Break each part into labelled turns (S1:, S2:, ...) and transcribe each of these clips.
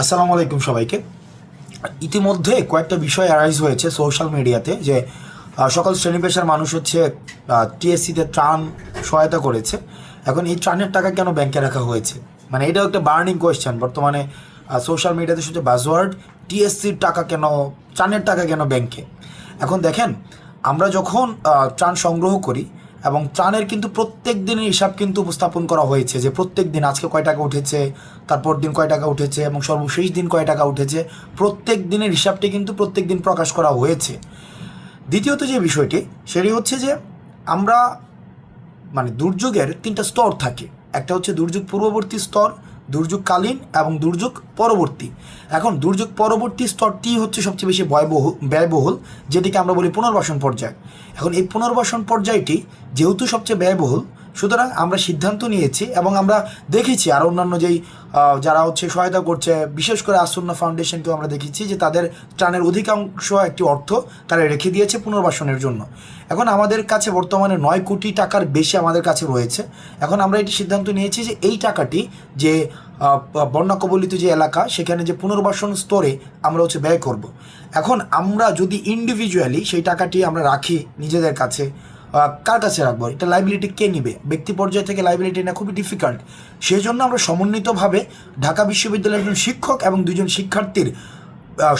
S1: আসসালামু আলাইকুম সবাইকে। ইতিমধ্যে কয়েকটা বিষয় অ্যারাইজ হয়েছে সোশ্যাল মিডিয়াতে যে সকল শ্রেণি পেশার মানুষ হচ্ছে টিএসসিতে ত্রাণ সহায়তা করেছে। এখন এই ত্রাণের টাকা কেন ব্যাংকে রাখা হয়েছে? মানে এটাও একটা বার্নিং কোয়েশ্চেন বর্তমানে সোশ্যাল মিডিয়াতে শুধু বাজওয়ার্ড টিএসসির টাকা কেন, ত্রাণের টাকা কেন ব্যাংকে এখন দেখেন, আমরা যখন ত্রাণ সংগ্রহ করি এবং ত্রাণের কিন্তু প্রত্যেক দিনের হিসাব কিন্তু উপস্থাপন করা হয়েছে যে প্রত্যেক দিন আজকে কয় টাকা উঠেছে, তারপর দিন কয় টাকা উঠেছে এবং সর্বশেষ দিন কয় টাকা উঠেছে, প্রত্যেক দিনের হিসাবটি কিন্তু প্রত্যেক দিন প্রকাশ করা হয়েছে। দ্বিতীয়ত যে বিষয়টি, সেটি হচ্ছে যে আমরা মানে দুর্যোগের তিনটা স্তর থাকে। একটা হচ্ছে দুর্যোগ পূর্ববর্তী স্তর দুর্যোগকালীন এবং দুর্যোগ পরবর্তী। এখন দুর্যোগ পরবর্তী স্তরটি হচ্ছে সবচেয়ে বেশি ব্যয়বহুল ব্যয়বহুল, যেটিকে আমরা বলি পুনর্বাসন পর্যায়। এখন এই পুনর্বাসন পর্যায়টি যেহেতু সবচেয়ে ব্যয়বহুল সুতরাং আমরা সিদ্ধান্ত নিয়েছি এবং আমরা দেখেছি আর অন্যান্য যেই যারা হচ্ছে সহায়তা করছে, বিশেষ করে আসন্ন ফাউন্ডেশনকেও আমরা দেখেছি যে তাদের ত্রাণের অধিকাংশ একটি অর্থ তারা রেখে দিয়েছে পুনর্বাসনের জন্য। এখন আমাদের কাছে বর্তমানে নয় কোটি টাকার বেশি আমাদের কাছে রয়েছে। এখন আমরা এটি সিদ্ধান্ত নিয়েছি যে এই টাকাটি যে বন্যা কবলিত যে এলাকা, সেখানে যে পুনর্বাসন স্তরে আমরা হচ্ছে ব্যয় করব। এখন আমরা যদি ইন্ডিভিজুয়ালি সেই টাকাটি আমরা রাখি নিজেদের কাছে কার কাছে রাখব? এটা লাইবিলিটি কে নিবে? ব্যক্তি পর্যায় থেকে লাইবিলিটি নেওয়া খুবই ডিফিকাল্ট সেই জন্য আমরা সমন্বিতভাবে ঢাকা বিশ্ববিদ্যালয়ের একজন শিক্ষক এবং দুজন শিক্ষার্থীর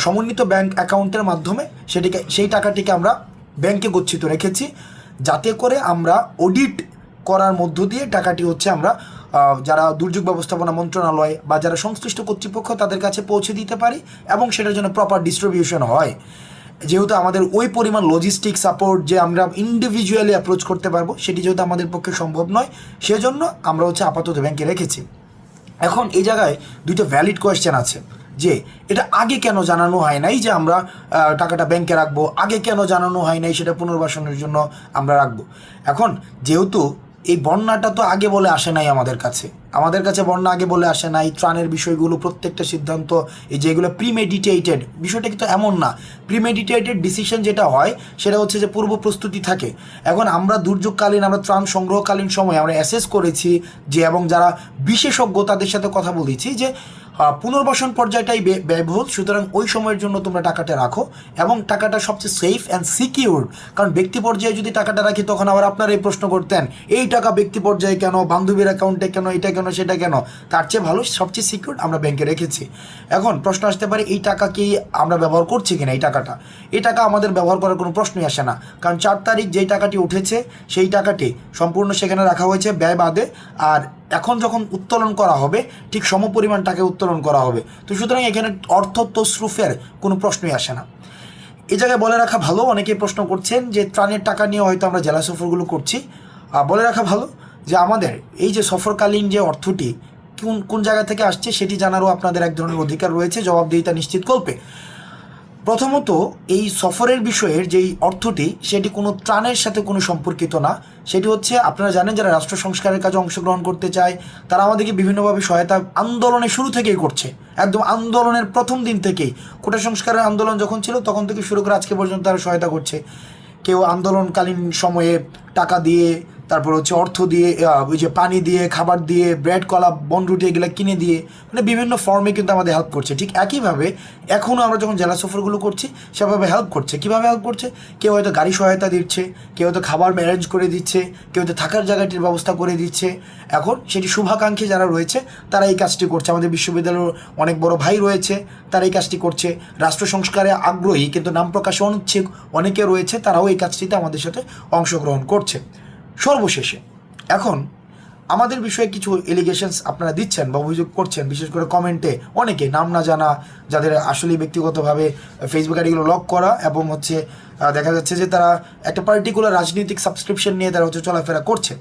S1: সমন্বিত ব্যাংক অ্যাকাউন্টের মাধ্যমে সেটিকে, সেই টাকাটিকে আমরা ব্যাংকে গচ্ছিত রেখেছি। যাতে করে আমরা অডিট করার মধ্য দিয়ে টাকাটি হচ্ছে আমরা যারা দুর্যোগ ব্যবস্থাপনা মন্ত্রণালয় বা যারা সংশ্লিষ্ট কর্তৃপক্ষ তাদের কাছে পৌঁছে দিতে পারি এবং সেটার জন্য প্রপার ডিস্ট্রিবিউশন হয়। যেহেতু আমাদের ওই পরিমাণ লজিস্টিক সাপোর্ট যে আমরা ইন্ডিভিজুয়ালি অ্যাপ্রোচ করতে পারব, সেটি যেহেতু আমাদের পক্ষে সম্ভব নয়, সেজন্য আমরা হচ্ছে আপাতত ব্যাংকে রেখেছি। এখন এই জায়গায় দুইটা ভ্যালিড কোয়েশ্চেন আছে, যে এটা আগে কেন জানানো হয় নাই যে আমরা টাকাটা ব্যাংকে রাখব? আগে কেন জানানো হয় নাই সেটা পুনর্বাসনের জন্য আমরা রাখব? এখন যেহেতু এই বন্যাটা তো আগে বলে আসে নাই আমাদের কাছে। আমাদের কাছে বন্যা আগে বলে আসে নাই, ত্রাণের বিষয়গুলো, প্রত্যেকটা সিদ্ধান্ত, এই যেগুলো প্রিমেডিটেটেড বিষয়টা কিন্তু এমন না। প্রিমেডিটেটেড ডিসিশন যেটা হয়, সেটা হচ্ছে যে পূর্ব প্রস্তুতি থাকে। এখন আমরা দুর্যোগকালীন, আমরা ত্রাণ সংগ্রহকালীন সময় আমরা অ্যাসেস করেছি যে, এবং যারা বিশেষজ্ঞ তাদের সাথে কথা বলেছি যে পুনর্বাসন পর্যায়টাই ব্যয়বহুল। সুতরাং ওই সময়ের জন্য তোমরা টাকাটা রাখো এবং টাকাটা সবচেয়ে সেফ অ্যান্ড সিকিউর কারণ ব্যক্তি পর্যায়ে যদি টাকাটা রাখি, তখন আবার আপনারা এই প্রশ্ন করতেন, এই টাকা ব্যক্তি পর্যায়ে কেন? বান্ধবীর অ্যাকাউন্টে কেন? এটা কেন? সেটা কেন? তার চেয়ে ভালো সবচেয়ে সিকিউর আমরা ব্যাংকে রেখেছি। এখন প্রশ্ন আসতে পারে, এই টাকা কি আমরা ব্যবহার করছি কিনা এই টাকাটা? এই টাকা আমাদের ব্যবহার করার কোনো প্রশ্নই আসে না। কারণ চার তারিখ যেই টাকাটি উঠেছে, সেই টাকাটি সম্পূর্ণ সেখানে রাখা হয়েছে ব্যয় বাদে। আর এখন যখন উত্তোলন করা হবে, ঠিক সমপরিমাণ টাকা উত্তোলন করা হবে। তো সুতরাং এখানে অর্থ তসরুফের কোনো প্রশ্নই আসে না। এ জায়গায় বলে রাখা ভালো, অনেকেই প্রশ্ন করছেন যে ত্রাণের টাকা নিয়ে হয়তো আমরা জেলা সফরগুলো করছি। বলে রাখা ভালো যে আমাদের এই যে সফরকালীন যে অর্থটি কোন কোন জায়গা থেকে আসছে সেটি জানারও আপনাদের এক ধরনের অধিকার রয়েছে, জবাবদিহিতা নিশ্চিত করবে। প্রথমত, এই সফরের বিষয়ের যেই অর্থটি, সেটি কোনো ত্রাণের সাথে কোনো সম্পর্কিত না। সেটি হচ্ছে, আপনারা জানেন যারা রাষ্ট্র সংস্কারের কাজে অংশগ্রহণ করতে চায়, তারা আমাদেরকে বিভিন্নভাবে সহায়তা আন্দোলনের শুরু থেকেই করছে। একদম আন্দোলনের প্রথম দিন থেকেই। কোটা সংস্কারের আন্দোলন যখন ছিল, তখন থেকে শুরু করে আজকে পর্যন্ত তারা সহায়তা করছে। কেউ আন্দোলনকালীন সময়ে টাকা দিয়ে তারপর হচ্ছে অর্থ দিয়ে ওই যে পানি দিয়ে, খাবার দিয়ে ব্রেড কলা বনরুটি এগুলো কিনে দিয়ে মানে বিভিন্ন ফর্মে কিন্তু আমাদের হেল্প করছে। ঠিক একইভাবে এখনও আমরা যখন জেলা সফরগুলো করছি, সেভাবে হেল্প করছে। কীভাবে হেল্প করছে? কেউ হয়তো গাড়ি সহায়তা দিচ্ছে, কেউ হয়তো খাবার ম্যারেঞ্জ করে দিচ্ছে, কেউ হয়তো থাকার জায়গাটির ব্যবস্থা করে দিচ্ছে। এখন সেটি শুভাকাঙ্ক্ষী যারা রয়েছে, তারা এই কাজটি করছে। আমাদের বিশ্ববিদ্যালয়ের অনেক বড় ভাই রয়েছে, তারা এই কাজটি করছে। রাষ্ট্র সংস্কারে আগ্রহী, কিন্তু নাম প্রকাশে অনিচ্ছুক অনেকে রয়েছে, তারাও এই কাজটিতে আমাদের সাথে অংশগ্রহণ করছে। সর্বশেষে, এখন আমাদের বিষয়ে কিছু এলিগেশনস আপনারা দিচ্ছেন বা অভিযোগ করছেন, বিশেষ করে কমেন্টে অনেকে নাম না জানা, যাদের আসলে ব্যক্তিগতভাবে ফেসবুক আইডিগুলো লক করা এবং হচ্ছে দেখা যাচ্ছে যে তারা একটা পার্টিকুলার রাজনৈতিক সাবস্ক্রিপশন নিয়ে তারা হচ্ছে চলাফেরা করছে।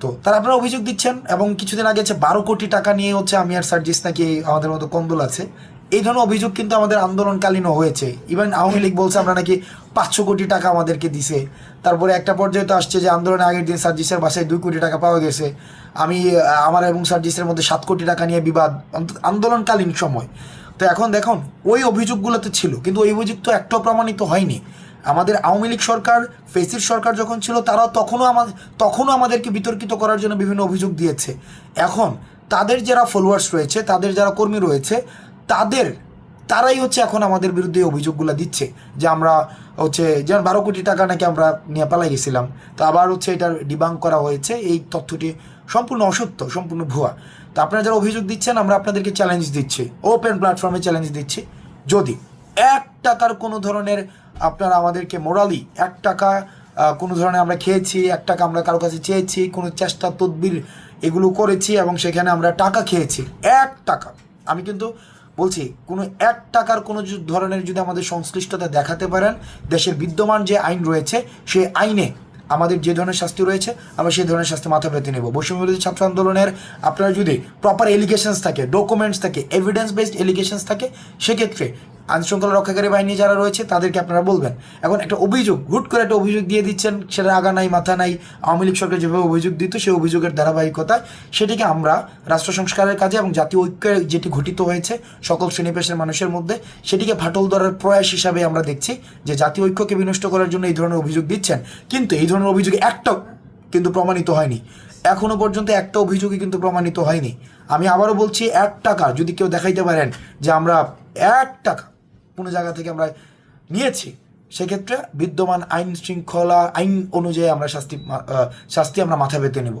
S1: তো তারা আপনারা অভিযোগ দিচ্ছেন এবং কিছুদিন আগে হচ্ছে বারো কোটি টাকা নিয়ে হচ্ছে আমি আর সার্জিস নাকি আমাদের মতো কন্দল আছে এই ধরনের অভিযোগ কিন্তু আমাদের আন্দোলনকালীনও হয়েছে। ইভেন আওয়ামী লীগ বলছে আমরা নাকি পাঁচশো কোটি টাকা আমাদেরকে দিছে। তারপরে একটা পর্যায়ে তো আসছে যে আন্দোলনের আগের দিন সার্জিসের বাসায় দুই কোটি টাকা পাওয়া গেছে। আমি, আমার এবং সার্জিসের মধ্যে সাত কোটি টাকা নিয়ে বিবাদ আন্দোলনকালীন সময়। তো এখন দেখুন, ওই অভিযোগগুলো তো ছিল, কিন্তু ওই অভিযোগ তো একটাও প্রমাণিত হয়নি। আমাদের আওয়ামী লীগ সরকার, ফেসির সরকার যখন ছিল, তারাও তখনও আমাদের তখনও আমাদেরকে বিতর্কিত করার জন্য বিভিন্ন অভিযোগ দিয়েছে। এখন তাদের যারা ফলোয়ার্স রয়েছে, তাদের যারা কর্মী রয়েছে তাদের, তারাই হচ্ছে এখন আমাদের বিরুদ্ধে অভিযোগগুলো দিচ্ছে যে আমরা হচ্ছে যেমন বারো কোটি টাকা নাকি আমরা নিয়ে পালাই গেছিলাম, তো আবার হচ্ছে এটার ডিবাং করা হয়েছে, এই তথ্যটি সম্পূর্ণ অসত্য, সম্পূর্ণ ভুয়া। তো আপনারা যারা অভিযোগ দিচ্ছেন, আমরা আপনাদেরকে চ্যালেঞ্জ দিচ্ছি ওপেন প্ল্যাটফর্মে চ্যালেঞ্জ দিচ্ছি। যদি এক টাকার কোনো ধরনের আপনারা আমাদেরকে মোরালি এক টাকা কোনো ধরনের আমরা খেয়েছি, এক টাকা আমরা কারও কাছে চেয়েছি, কোনো চেষ্টা, তদবির এগুলো করেছি এবং সেখানে আমরা টাকা খেয়েছি, এক টাকা। আমি কিন্তু বলছি, কোনো এক টাকার কোনো ধরনের যদি আমাদের সংশ্লিষ্টতা দেখাতে পারেন, দেশের বিদ্যমান যে আইন রয়েছে, সেই আইনে আমাদের যে ধরনের শাস্তি রয়েছে, আমরা সেই ধরনের শাস্তি মাথা পেতে নেব। বৈষম্যবিরোধী ছাত্র আন্দোলনের আপনার যদি প্রপার এলিগেশনস থাকে ডকুমেন্টস থাকে এভিডেন্স বেসড এলিগেশনস থাকে, সেক্ষেত্রে আইনশৃঙ্খলা রক্ষাকারী বাহিনী যারা রয়েছে, তাদেরকে আপনারা বলবেন। এখন একটা অভিযোগ, হুট করে একটা অভিযোগ দিয়ে দিচ্ছেন, সেটা আগা নাই, মাথা নাই, আওয়ামী লীগ সরকার যেভাবে অভিযোগ দিত, সেই অভিযোগের ধারাবাহিকতায় সেটিকে আমরা রাষ্ট্র সংস্কারের কাজে এবং জাতীয় ঐক্যের যেটি ঘটিত হয়েছে, সকল শ্রেণি পেশার মানুষের মধ্যে, সেটিকে ফাটল ধরার প্রয়াস হিসাবে আমরা দেখছি যে জাতীয় ঐক্যকে বিনষ্ট করার জন্য এই ধরনের অভিযোগ দিচ্ছেন। কিন্তু এই ধরনের অভিযোগ একটাও কিন্তু প্রমাণিত হয়নি। এখনও পর্যন্ত একটা অভিযোগই কিন্তু প্রমাণিত হয়নি। আমি আবারও বলছি, এক টাকা, যদি কেউ দেখাইতে পারেন যে আমরা এক টাকা কোনো জায়গা থেকে আমরা নিয়েছি। সেক্ষেত্রে বিদ্যমান আইন শৃঙ্খলা, আইন অনুযায়ী আমরা শাস্তি শাস্তি আমরা মাথা পেতে নেব।